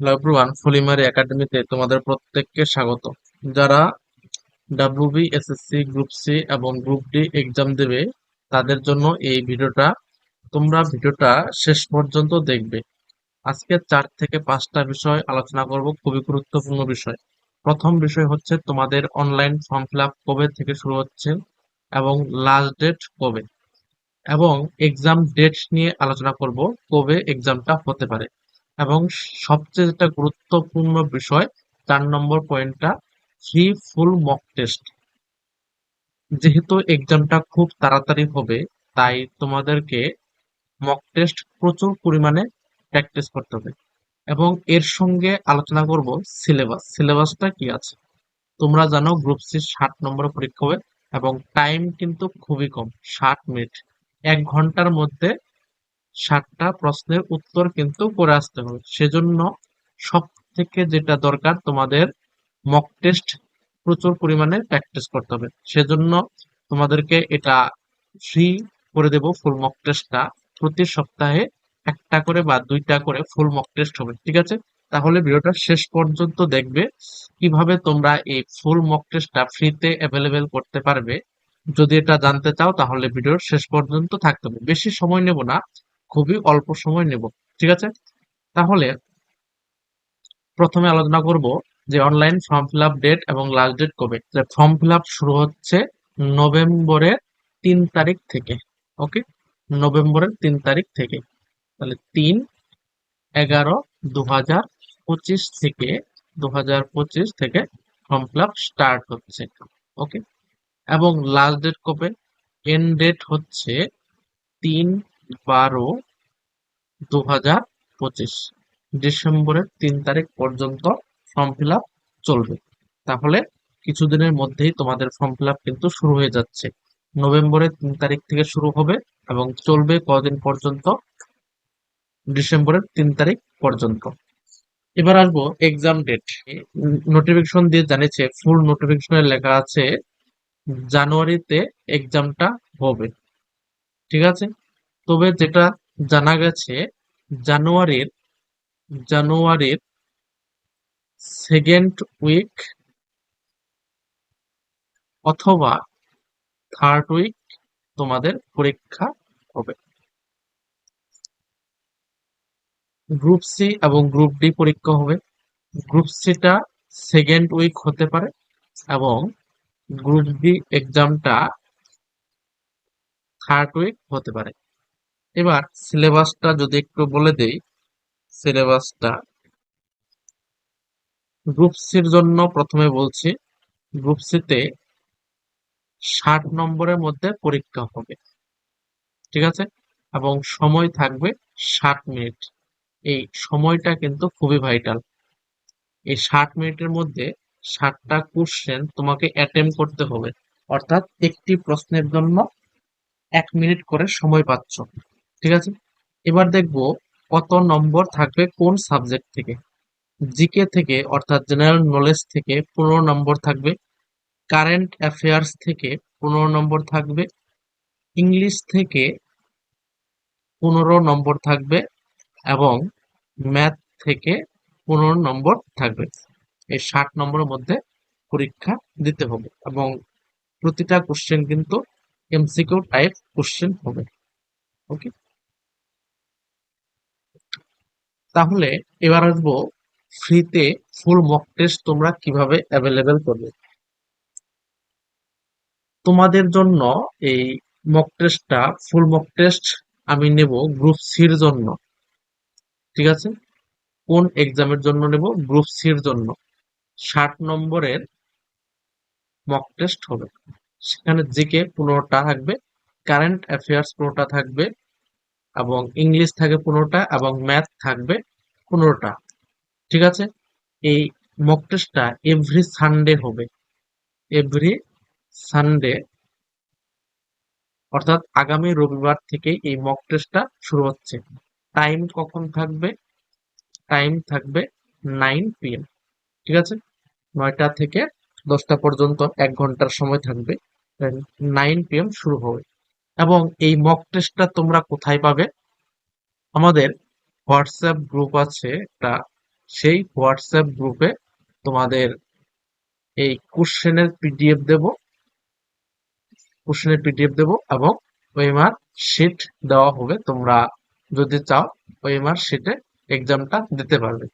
Hello everyone একাডেমিতে তোমাদের প্রত্যেককে স্বাগত। যারা ডাব্লিউবি এসএসসি গ্রুপ সি এবং গ্রুপ ডি এক্সাম দেবে, তাদের জন্য এই ভিডিওটা, তোমরা ভিডিওটা শেষ পর্যন্ত দেখবে। আজকে চার থেকে পাঁচটা বিষয় আলোচনা করব, খুবই গুরুত্বপূর্ণ বিষয়। প্রথম বিষয় হচ্ছে তোমাদের অনলাইন ফর্ম ফিল আপ কবে থেকে শুরু হচ্ছে এবং লাস্ট ডেট কবে। এবং এক্সাম ডেট নিয়ে আলোচনা করব, কবে এক্সামটা হতে পারে। এবং সবচেয়ে যেটা গুরুত্বপূর্ণ বিষয়, চার নম্বর পয়েন্টটা ফ্রি ফুল মক টেস্ট যেহেতু এক্সামটা খুব তাড়াতাড়ি হবে, তাই তোমাদেরকে মক টেস্ট প্রচুর পরিমাণে প্র্যাকটিস করতে হবে। এবং এর সঙ্গে আলোচনা করব সিলেবাস সিলেবাসটা কি আছে? তোমরা জানো গ্রুপ সি ষাট নম্বরের পরীক্ষা হবে এবং টাইম কিন্তু খুবই কম, ষাট মিনিট এক ঘণ্টার মধ্যে ষাটটা প্রশ্নের উত্তর কিন্তু করে আসতে হবে। সেজন্য সব থেকে যেটা দরকার তোমাদের মক টেস্ট প্রচুর পরিমাণে প্র্যাকটিস করতে হবে। সেজন্য তোমাদেরকে এটা ফ্রি করে দেব ফুল মক টেস্টটা প্রতি সপ্তাহে একটা করে বা দুইটা করে ফুল মক টেস্ট হবে, ঠিক আছে? তাহলে ভিডিওটা শেষ পর্যন্ত দেখবে কীভাবে তোমরা এই ফুল মক টেস্টটা ফ্রিতে অ্যাভেলেবেল করতে পারবে। যদি এটা জানতে চাও তাহলে ভিডিওর শেষ পর্যন্ত থাকতে হবে। বেশি সময় নেব না। খুবই অল্প সময় নেব, ঠিক আছে? তাহলে প্রথমে আলোচনা করব যে online form fill up date এবং লাস্ট ডেট কবে। ফর্ম ফিল আপ শুরু হচ্ছে নভেম্বরের তিন তারিখ থেকে ওকে নভেম্বরের তিন তারিখ থেকে, তাহলে তিন এগারো দু হাজার পঁচিশ থেকে দু হাজার পঁচিশ থেকে ফর্ম ফিল আপ স্টার্ট হচ্ছে ওকে এবং লাস্ট ডেট কবে? এন্ড ডেট হচ্ছে তিন বারো দু হাজার পঁচিশ। ডিসেম্বরের তিন তারিখ পর্যন্ত ফর্ম ফিল আপ চলবে। তাহলে কিছুদিনের মধ্যেই তোমাদের ফর্ম ফিল আপ কিন্তু শুরু হয়ে যাচ্ছে। নভেম্বরের তিন তারিখ থেকে শুরু হবে এবং চলবে কদিন পর্যন্ত? ডিসেম্বরের তিন তারিখ পর্যন্ত। এবার আসব এক্সাম ডেট নোটিফিকেশন দিয়ে জানিয়েছে ফুল নোটিফিকেশনে লেখা আছে, জানুয়ারিতে এক্সামটা হবে। ঠিক আছে? তবে যেটা জানা গেছে, জানুয়ারির জানুয়ারির সেকেন্ড উইক অথবা থার্ড উইক তোমাদের পরীক্ষা হবে। গ্রুপ সি এবং গ্রুপ ডি পরীক্ষা হবে। গ্রুপ সিটা সেকেন্ড উইক হতে পারে এবং গ্রুপ ডি এক্সামটা থার্ড উইক হতে পারে। এবার সিলেবাসটা যদি একটু বলে দেই, সিলেবাসটা। গ্রুপ সির জন্য প্রথমে বলছি, গ্রুপ সিতে ষাট নম্বরের মধ্যে পরীক্ষা হবে, ঠিক আছে? এবং সময় থাকবে ষাট মিনিট। এই সময়টা কিন্তু খুবই ভাইটাল। এই ষাট মিনিটের মধ্যে ষাটটা কোশ্চেন তোমাকে অ্যাটেম্প করতে হবে। অর্থাৎ একটি প্রশ্নের জন্য এক মিনিট করে সময় পাচ্ছ। ঠিক আছে? এবার দেখব কত নম্বর থাকবে কোন সাবজেক্ট থেকে। জিকে থেকে, অর্থাৎ জেনারেল নলেজ থেকে পনেরো নম্বর থাকবে। কারেন্ট অ্যাফেয়ার্স থেকে পনেরো নম্বর থাকবে। ইংলিশ থেকে পনেরো নম্বর থাকবে এবং ম্যাথ থেকে পনেরো নম্বর থাকবে। এই ষাট নম্বরের মধ্যে পরীক্ষা দিতে হবে এবং প্রতিটা কোশ্চেন কিন্তু এমসিকিউ টাইপ কোশ্চেন হবে। ওকে তাহলে এবার আসব ফ্রিতে ফুল মক টেস্ট তোমরা কীভাবে অ্যাভেলেবেল করবে। তোমাদের জন্য এই মক টেস্টটা ফুল মক টেস্ট আমি নেব গ্রুপ সির জন্য। ঠিক আছে? কোন এক্সামের জন্য নেব? গ্রুপ সির জন্য। ষাট নম্বরের মক টেস্ট হবে। সেখানে জিকে পনেরোটা থাকবে কারেন্ট অ্যাফেয়ার্স পনেরোটা থাকবে এবং ইংলিশ থাকে পনেরোটা এবং ম্যাথ থাকবে পনেরোটা। ঠিক আছে? এই মক টেস্টটা এভরি সানডে হবে। এভরি সানডে অর্থাৎ আগামী রবিবার থেকে এই মক টেস্টটা শুরু হচ্ছে। টাইম কখন থাকবে? টাইম থাকবে নাইন পিএম ঠিক আছে? নয়টা থেকে দশটা পর্যন্ত এক ঘণ্টার সময় থাকবে। নাইন পিএম শুরু হবে। এবং এই মক টেস্টটা তোমরা কোথায় পাবে? আমাদের হোয়াটসঅ্যাপ গ্রুপ আছে একটা সেই হোয়াটসঅ্যাপ গ্রুপে তোমাদের এই কোশ্চেনের পিডিএফ দেব। কোশ্চেনের পিডিএফ দেব এবং ওএমআর শিট দেওয়া হবে। তোমরা যদি চাও ওএমআর শিটে এক্সামটা দিতে পারবে।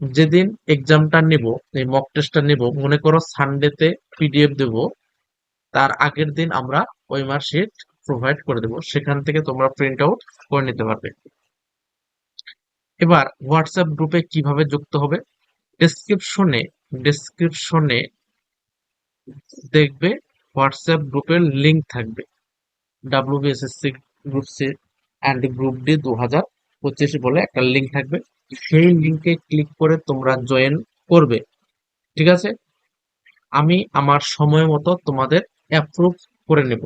যেদিন এক্সামটা নিব, এই মক টেস্টটা নিব, মনে করো সানডেতে পিডিএফ দেব, তার আগের দিন আমরা ওএমআর শিট প্রোভাইড করে দেব, সেখান থেকে তোমরা প্রিন্ট আউট করে নিতে পারবে। এবার হোয়াটসঅ্যাপ গ্রুপে কীভাবে যুক্ত হবে? ডেসক্রিপশনে ডেসক্রিপশনে দেখবে হোয়াটসঅ্যাপ গ্রুপের লিঙ্ক থাকবে। WBSSC group C and group D দু হাজার পঁচিশ বলে একটা লিঙ্ক থাকবে। সেই লিংকে ক্লিক করে তোমরা জয়েন করবে। ঠিক আছে? আমি আমার সময় মতো তোমাদের অ্যাপ্রুভ করে নেব।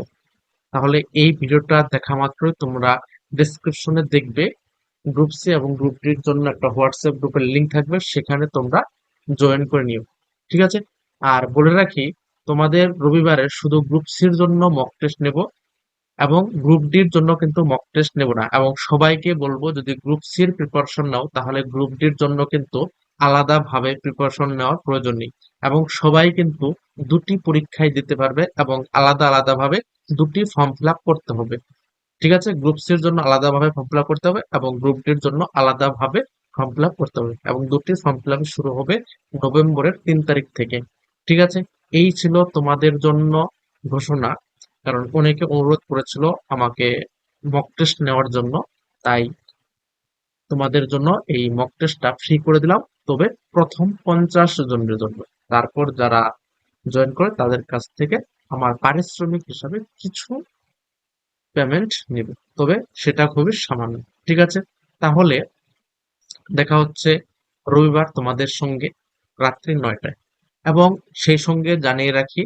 তাহলে এই ভিডিওটা দেখা মাত্র, তোমরা ডিসক্রিপশনে দেখবে গ্রুপ সি এবং গ্রুপ ডির জন্য একটা হোয়াটসঅ্যাপ গ্রুপের লিংক থাকবে, সেখানে তোমরা জয়েন করে নিও। ঠিক আছে? আর বলে রাখি, তোমাদের রবিবারে শুধু গ্রুপ সির জন্য মক টেস্ট নেব এবং গ্রুপ ডির জন্য কিন্তু মক টেস্ট নেব না। এবং সবাইকে বলব, যদি গ্রুপ সির প্রিপারেশন নাও, তাহলে গ্রুপ ডির জন্য কিন্তু আলাদাভাবে প্রিপারেশন নেওয়ার প্রয়োজন নেই। এবং সবাই কিন্তু দুটি পরীক্ষায় দিতে পারবে এবং আলাদা আলাদাভাবে দুটি ফর্ম ফিল করতে হবে। ঠিক আছে? গ্রুপ সির জন্য আলাদাভাবে ফর্ম ফিল করতে হবে এবং গ্রুপ ডির জন্য আলাদাভাবে ফর্ম ফিল করতে হবে এবং দুটি ফর্ম ফিল শুরু হবে নভেম্বরের তিন তারিখ থেকে। ঠিক আছে? এই ছিল তোমাদের জন্য ঘোষণা। কারণ অনেকে অনুরোধ করেছিল আমাকে মক টেস্ট নেওয়ার জন্য। তাই তোমাদের জন্য এই মক টেস্টটা ফ্রি করে দিলাম। তবে প্রথম পঞ্চাশ জনের জন্য। তারপর যারা জয়েন করে তাদের কাছ থেকে আমার পারিশ্রমিক হিসাবে কিছু পেমেন্ট নেবে। তবে সেটা খুবই সামান্য, ঠিক আছে? তাহলে দেখা হচ্ছে রবিবার তোমাদের সঙ্গে রাত্রি নয়টায়। এবং সেই সঙ্গে জানিয়ে রাখি,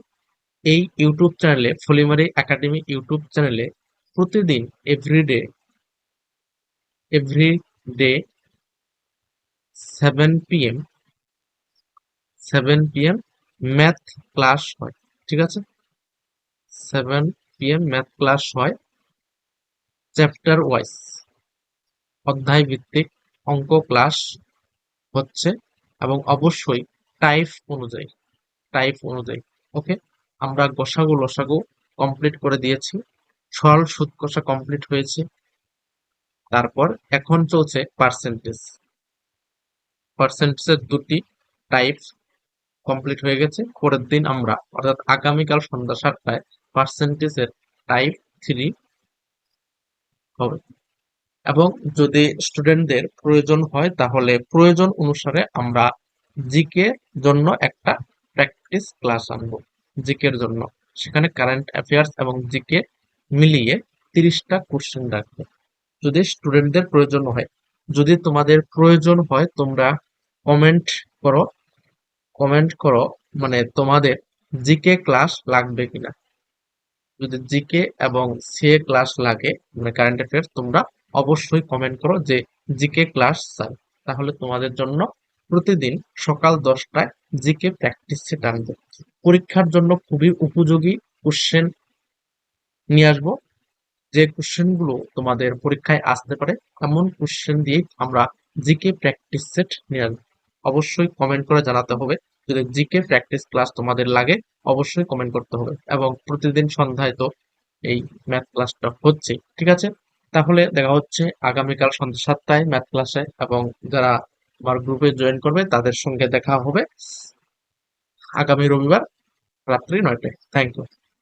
এই ইউটিউব চ্যানেলে, ফলিমারি একাডেমি ইউটিউব চ্যানেলে প্রতিদিন everyday every day seven PM seven PM math class হয়, ঠিক আছে? সেভেন পিএম ম্যাথ ক্লাস হয় চ্যাপ্টার ওয়াইজ অধ্যায় ভিত্তিক অঙ্ক ক্লাস হচ্ছে এবং অবশ্যই টাইপ অনুযায়ী টাইপ অনুযায়ী ওকে আমরা গসাগু লসাগু কমপ্লিট করে দিয়েছি, সরল সুদ কষা কমপ্লিট হয়েছে, তারপর এখন চলছে পার্সেন্টেজ পার্সেন্টেজের দুটি টাইপ কমপ্লিট হয়ে গেছে। পরের দিন আমরা, অর্থাৎ আগামীকাল সন্ধ্যা সাতটায় পার্সেন্টেজের টাইপ থ্রি হবে। এবং যদি স্টুডেন্টদের প্রয়োজন হয়, তাহলে প্রয়োজন অনুসারে আমরা জিকে জন্য একটা প্র্যাকটিস ক্লাস আনব। জিকের জন্য। সেখানে কারেন্ট অ্যাফেয়ার্স এবং জিকে মিলিয়ে তিরিশটা কোশ্চেন রাখবে। যদি স্টুডেন্টদের প্রয়োজন হয়, যদি তোমাদের প্রয়োজন হয়, তোমরা কমেন্ট করো। কমেন্ট করো মানে তোমাদের জিকে ক্লাস লাগবে কিনা। যদি জিকে এবং সিএ ক্লাস লাগে মানে কারেন্ট অ্যাফেয়ার্স তোমরা অবশ্যই কমেন্ট করো যে জিকে ক্লাস চাই তাহলে তোমাদের জন্য প্রতিদিন সকাল দশটায় জিকে প্র্যাকটিস সেট আনব পরীক্ষার জন্য খুবই উপযোগী কোশ্চেন নিয়ে আসব। যে কোশ্চেনগুলো তোমাদের পরীক্ষায় আসতে পারে, এমন কোশ্চেন দিয়ে আমরা জিকে প্র্যাকটিস সেট নিয়ে আসব। অবশ্যই কমেন্ট করে জানাতে হবে। যদি জিকে প্র্যাকটিস ক্লাস তোমাদের লাগে, অবশ্যই কমেন্ট করতে হবে। এবং প্রতিদিন সন্ধ্যায় তো এই ম্যাথ ক্লাসটা হচ্ছে, ঠিক আছে? তাহলে দেখা হচ্ছে আগামীকাল সন্ধ্যা সাতটায় ম্যাথ ক্লাসে এবং যারা আমার গ্রুপে জয়েন করবে, তাদের সঙ্গে দেখা হবে আগামী রবিবার রাত্রি নয়টায়। Thank you